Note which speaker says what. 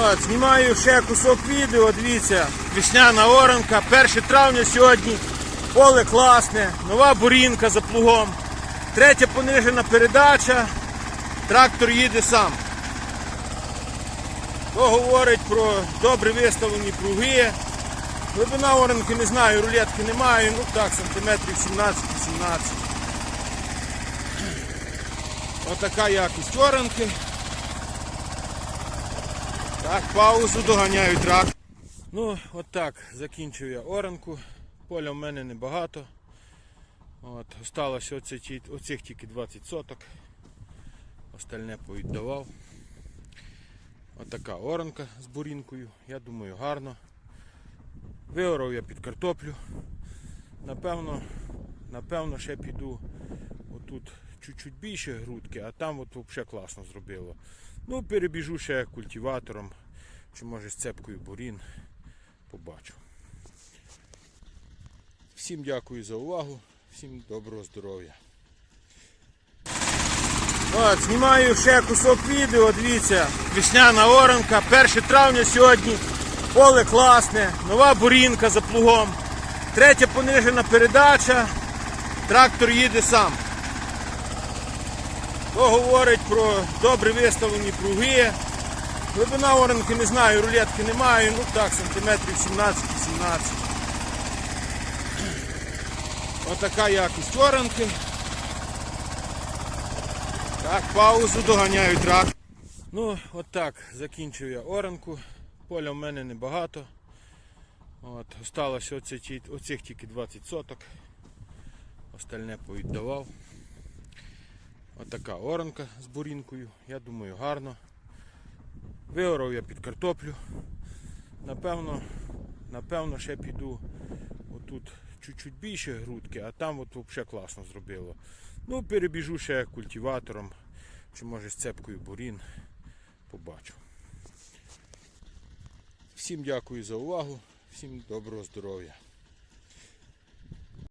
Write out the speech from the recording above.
Speaker 1: От, знімаю ще кусок відео, дивіться, весняна оранка, 1 травня сьогодні, поле класне, нова бурінка за плугом, третя понижена передача, трактор їде сам. То говорить про добре виставлені пруги. Глибина оранки не знаю, рулетки немає, ну так, сантиметрів 17-18. Отака якість оранки. Так, паузу доганяю трак. Ну, от так, закінчив я оранку. Поля в мене небагато. От, осталося оце, ті- оцих тільки 20 соток. Остальне повіддавав. Отака оранка з бурінкою. Я думаю, гарно. Виорав я під картоплю. Напевно, напевно, ще піду отут чуть-чуть більше грудки, а там от взагалі класно зробило. Ну, перебіжу ще культиватором, чи може з цепкою бурін. Побачу. Всім дякую за увагу, всім доброго здоров'я. От, знімаю ще кусок відео, дивіться, весняна оранка, 1 травня сьогодні, поле класне, нова бурінка за плугом, третя понижена передача, трактор їде сам. То говорить про добре виставлені пруги. Глибина оранки не знаю, рулетки немає, ну так, сантиметрів 17-18. Отака якість оранки. Так, паузу доганяю трак. Ну, от так, закінчив я оранку. Поля в мене небагато. От, осталося оцих тільки 20 соток. Остальне повіддавав. Отака оранка з бурінкою. Я думаю, гарно. Виорав я під картоплю. Напевно, напевно, ще піду отут чуть-чуть більше грудки, а там от взагалі класно зробило. Ну, перебіжу ще культиватором, чи може з цепкою бурін. Побачу. Всім дякую за увагу, всім доброго здоров'я.